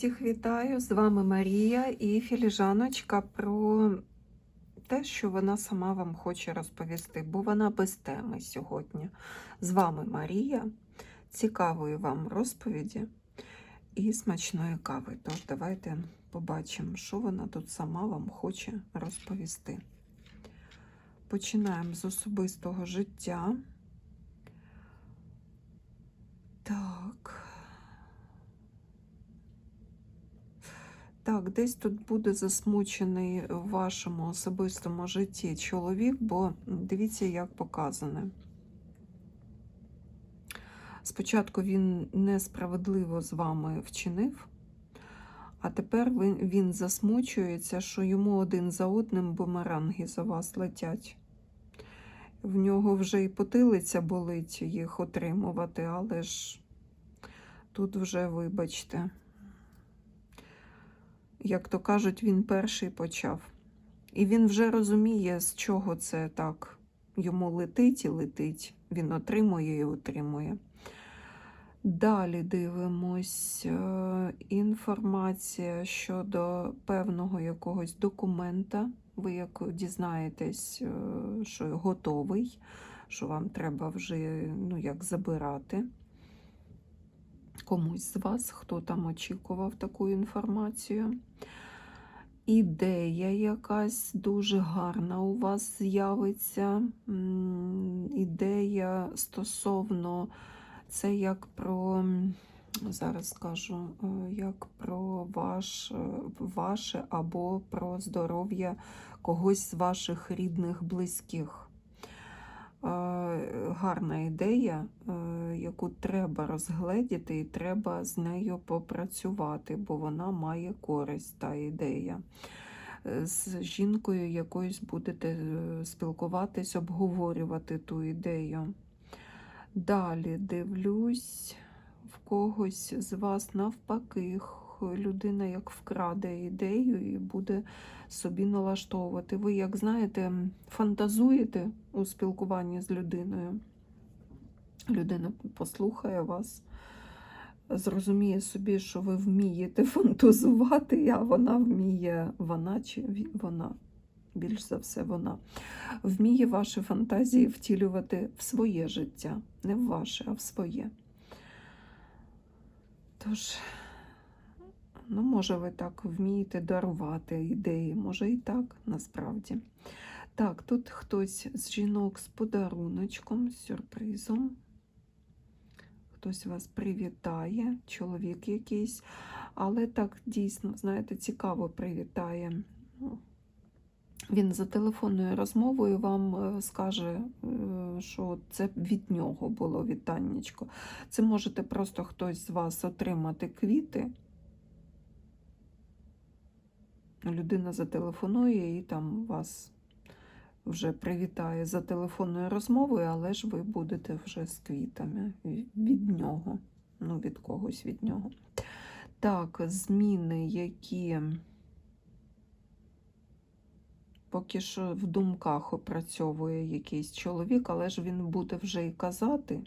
Всіх вітаю! З вами Марія і філіжаночка про те, що вона сама вам хоче розповісти, бо вона без теми сьогодні. З вами Марія. Цікавої вам розповіді і смачної кави. Тож давайте побачимо, що вона тут сама вам хоче розповісти. Починаємо з особистого життя. Так. Так, десь тут буде засмучений в вашому особистому житті чоловік, бо дивіться, як показане. Спочатку він несправедливо з вами вчинив, а тепер він, він засмучується, що йому один за одним бумеранги за вас летять. В нього вже і потилиця болить їх отримувати, але ж тут вже, вибачте, як то кажуть, він перший почав. І він вже розуміє, з чого це так. Йому летить і летить. Він отримує і отримує. Далі дивимось е, інформація щодо певного якогось документа. Ви як дізнаєтесь, е, що готовий, що вам треба вже ну, як забирати комусь з вас, хто там очікував таку інформацію. Ідея якась дуже гарна у вас з'явиться. Ідея стосовно це як про, зараз скажу, е, як про ваш, е, ваше або про здоров'я когось з ваших рідних, близьких. Гарна ідея, е, яку треба розгледіти, і треба з нею попрацювати, бо вона має користь, та ідея. Е, З жінкою якоюсь будете е, спілкуватись, обговорювати ту ідею. Далі дивлюсь, в когось з вас навпаки, людина як вкраде ідею і буде собі налаштовувати. Ви, як знаєте, фантазуєте у спілкуванні з людиною. Людина послухає вас, зрозуміє собі, що ви вмієте фантазувати, а вона вміє, вона чи вона, більш за все, вона вміє ваші фантазії втілювати в своє життя. Не в ваше, а в своє. Тож, ну, може, ви так вмієте дарувати ідеї, може і так, насправді. Так, тут хтось з жінок з подаруночком, з сюрпризом. Хтось вас привітає, чоловік якийсь, але так дійсно, знаєте, цікаво привітає. Він за телефонною розмовою вам е, скаже, е, що це від нього було вітаннячко. Це можете просто хтось з вас отримати квіти. Людина зателефонує і там вас вже привітає за телефонною розмовою, але ж ви будете вже з квітами від нього. Ну, від когось від нього. Так, зміни, які поки що в думках опрацьовує якийсь чоловік, але ж він буде вже і казати,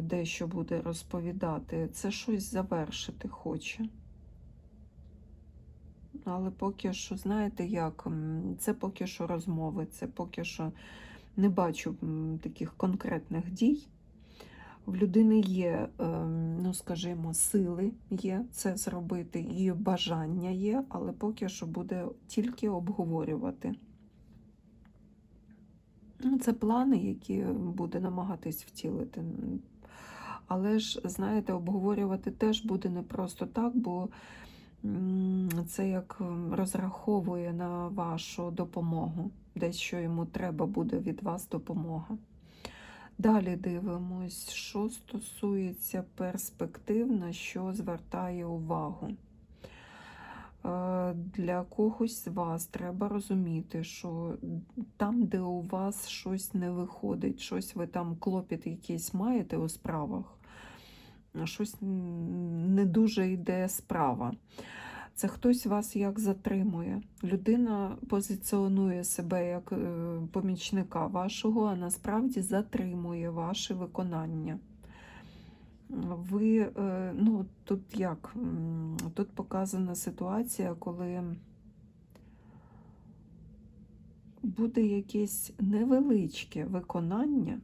дещо буде розповідати. Це щось завершити хоче. Але поки що, знаєте, як, це поки що розмови, це поки що не бачу таких конкретних дій. В людини є, ем, ну скажімо, сили є це зробити, і бажання є, але поки що буде тільки обговорювати. Ну, Це плани, які буде намагатись втілити. Але ж, знаєте, обговорювати теж буде не просто так, бо це як розраховує на вашу допомогу. Десь що йому треба буде від вас допомога. Далі дивимось, що стосується перспектив, на що звертає увагу. Е, Для когось з вас треба розуміти, що там, де у вас щось не виходить, щось ви там клопіт якийсь маєте у справах, щось не дуже йде справа. Це хтось вас як затримує. Людина позиціонує себе як е, помічника вашого, а насправді затримує ваше виконання. ви, е, ну, тут як? Тут показана ситуація, коли буде якесь невеличке виконання,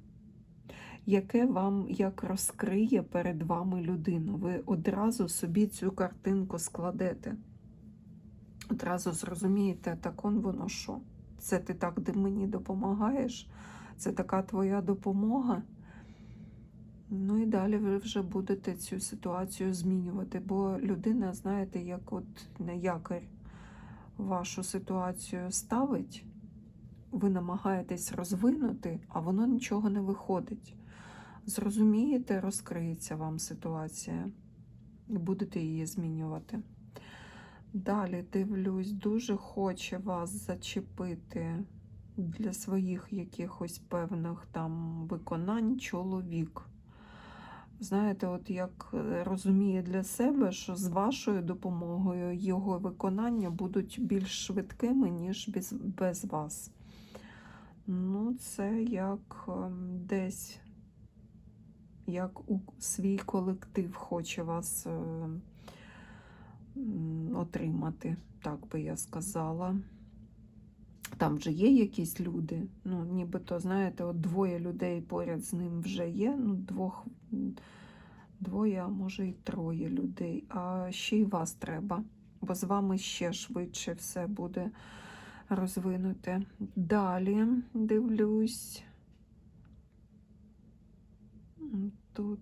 яке вам як розкриє перед вами людину. Ви одразу собі цю картинку складете. Одразу зрозумієте, так он воно що. Це ти так де мені допомагаєш, це така твоя допомога. Ну і далі ви вже будете цю ситуацію змінювати, бо людина, знаєте, як от на якорь вашу ситуацію ставить, ви намагаєтесь розвинути, а воно нічого не виходить. Зрозумієте, розкриється вам ситуація, і будете її змінювати. Далі дивлюсь, дуже хоче вас зачепити для своїх якихось певних там виконань чоловік. Знаєте, от як розуміє для себе, що з вашою допомогою його виконання будуть більш швидкими, ніж без, без вас. Ну, це як ем, десь як у свій колектив хоче вас е, отримати, так би я сказала. Там вже є якісь люди, ну, нібито, знаєте, от двоє людей поряд з ним вже є, ну, двох, двоє, а може і троє людей. А ще й вас треба, бо з вами ще швидше все буде розвинуте. Далі дивлюсь. Тут.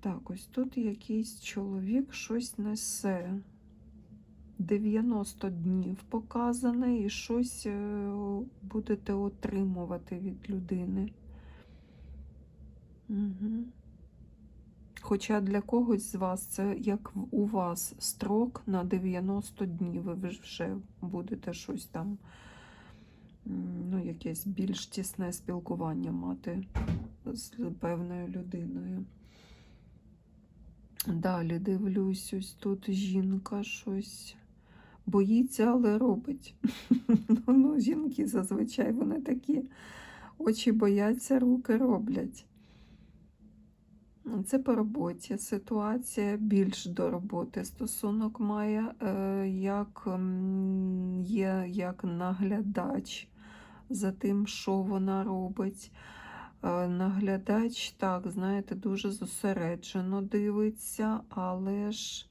Так, ось тут якийсь чоловік щось несе. 90 днів показане, і щось е, будете отримувати від людини. Угу. Хоча для когось з вас це як у вас строк на 90 днів, ви вже будете щось там, ну, якесь більш тісне спілкування мати з певною людиною. Далі дивлюсь, ось тут жінка щось боїться, але робить. ну, ну, жінки зазвичай вони такі очі бояться, руки роблять. Це по роботі. Ситуація більш до роботи стосунок має, е, як є як наглядач за тим, що вона робить. Е, Наглядач, так, знаєте, дуже зосереджено дивиться, але ж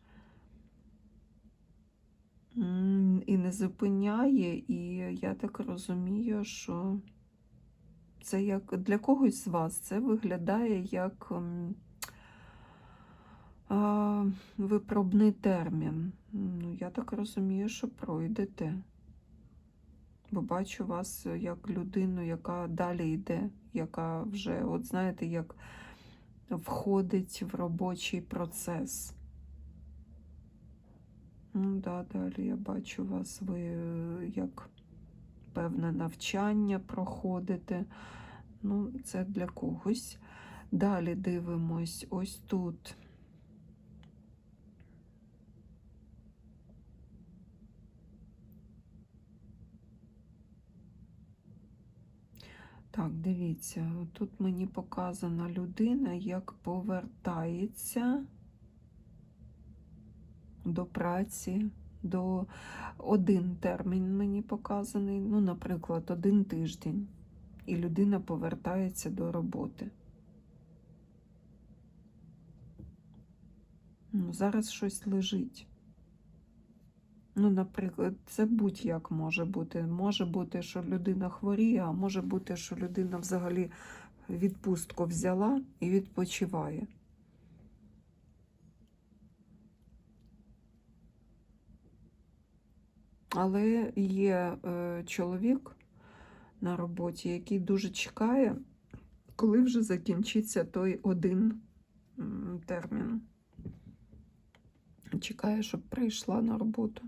і не зупиняє, і я так розумію, що це як для когось з вас це виглядає як а, випробний термін. Ну, я так розумію, що пройдете. Бо бачу вас як людину, яка далі йде, яка вже, от знаєте, як входить в робочий процес. Ну, да, далі я бачу вас, ви е, як певне навчання проходите. Ну, це для когось. Далі дивимось ось тут. Так, дивіться, тут мені показана людина, як повертається до праці, до один термін мені показаний, ну, наприклад, один тиждень, і людина повертається до роботи. Ну, зараз щось лежить. Ну, наприклад, це будь-як може бути. Може бути, що людина хворіє, а може бути, що людина взагалі відпустку взяла і відпочиває. Але є е, чоловік на роботі, який дуже чекає, коли вже закінчиться той один термін. Чекає, щоб прийшла на роботу.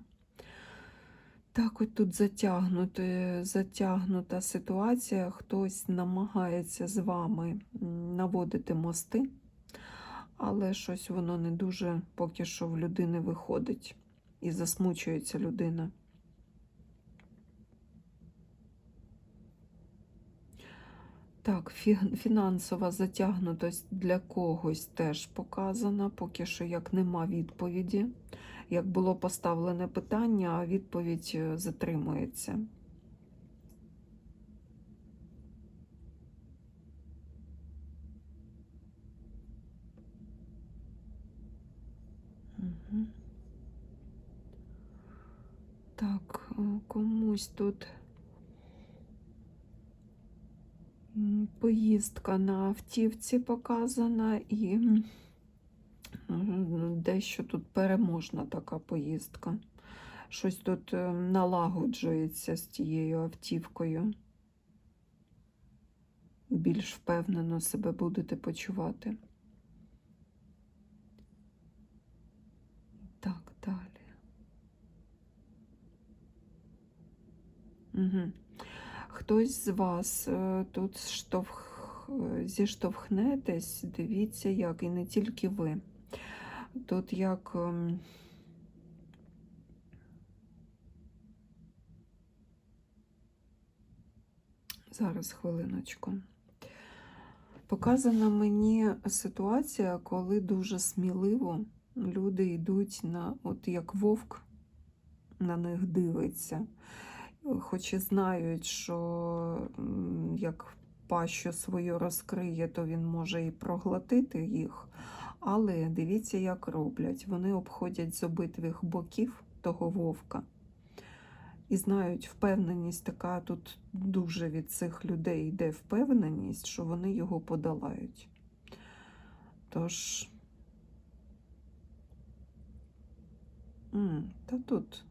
Так, от тут затягнути, затягнута ситуація. Хтось намагається з вами наводити мости, але щось воно не дуже поки що в людини виходить. І засмучується людина. Так, фінансова затягнутость для когось теж показана, поки що як нема відповіді. Як було поставлене питання, відповідь е, затримується. Так, е, комусь тут поїздка на автівці показана і дещо тут переможна така поїздка. Щось тут е, налагоджується з тією автівкою. Більш впевнено себе будете почувати. Так, далі. Угу. Хтось з вас е, тут штовх... е, зіштовхнетесь, дивіться як, і не тільки ви. Тут як. ем, Зараз хвилиночку. Показана мені ситуація, коли дуже сміливо люди йдуть на, от як вовк на них дивиться, хоч і знають, що як пащу свою розкриє, то він може і проглотити їх. Але дивіться, як роблять. Вони обходять з обидвих боків того вовка. І знають, впевненість така тут дуже від цих людей йде впевненість, що вони його подолають. Тож, м, та тут,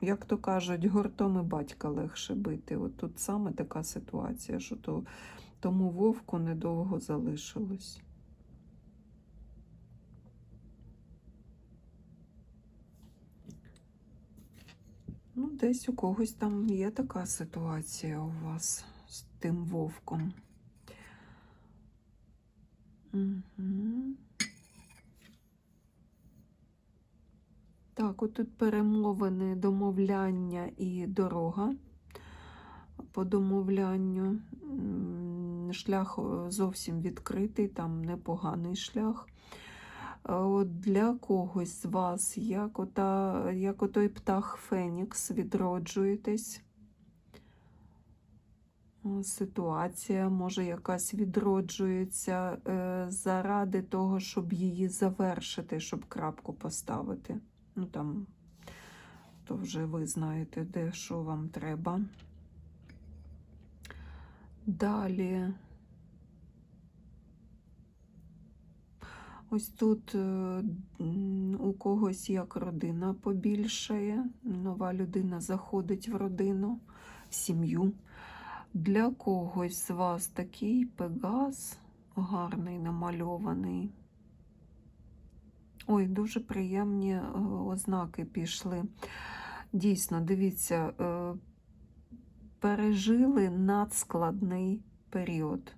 як то кажуть, гуртом і батька легше бити. От тут саме така ситуація, що то, тому вовку недовго залишилось. Ну, десь у когось там є така ситуація у вас з тим вовком. Угу. Так, от тут перемовини, домовляння і дорога по домовлянню. Шлях е, зовсім відкритий, там непоганий шлях. От для когось з вас, як, ота, як отой птах Фенікс, відроджуєтесь. Ситуація, може, якась відроджується е, заради того, щоб її завершити, щоб крапку поставити. Ну там, то вже ви знаєте, де що вам треба. Далі. Ось тут е, у когось як родина побільшає, нова людина заходить в родину, в сім'ю. Для когось з вас такий пегас гарний, намальований. Ой, дуже приємні е, ознаки пішли. Дійсно, дивіться, е, пережили надскладний період.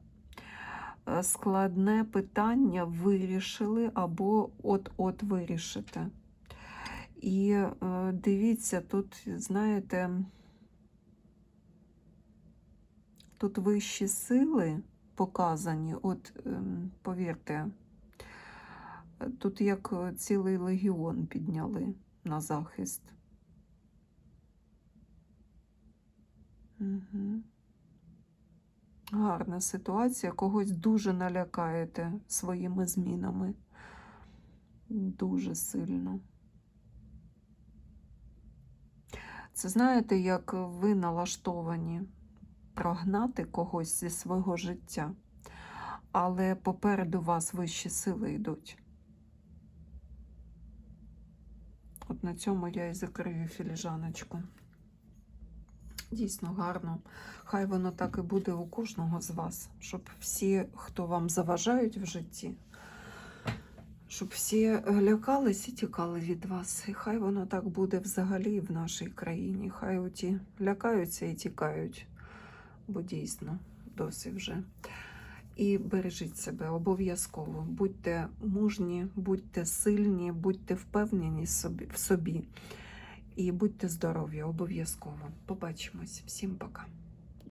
Е, Складне питання вирішили або от-от вирішите. І е, дивіться, тут, знаєте, тут вищі сили показані, от, ем, повірте, тут як е, цілий легіон підняли на захист. Угу. Гарна ситуація, когось дуже налякаєте своїми змінами. Дуже сильно. Це знаєте, як ви налаштовані прогнати когось зі свого життя, але попереду вас вищі сили йдуть. От на цьому я і закрию філіжаночку. Дійсно гарно. Хай воно так і буде у кожного з вас, щоб всі, хто вам заважають в житті, щоб всі лякались і тікали від вас. І хай воно так буде взагалі в нашій країні. Хай оті лякаються і тікають, бо дійсно досі вже. І бережіть себе обов'язково. Будьте мужні, будьте сильні, будьте впевнені в собі. І будьте здорові, обов'язково. Побачимось. Всім пока.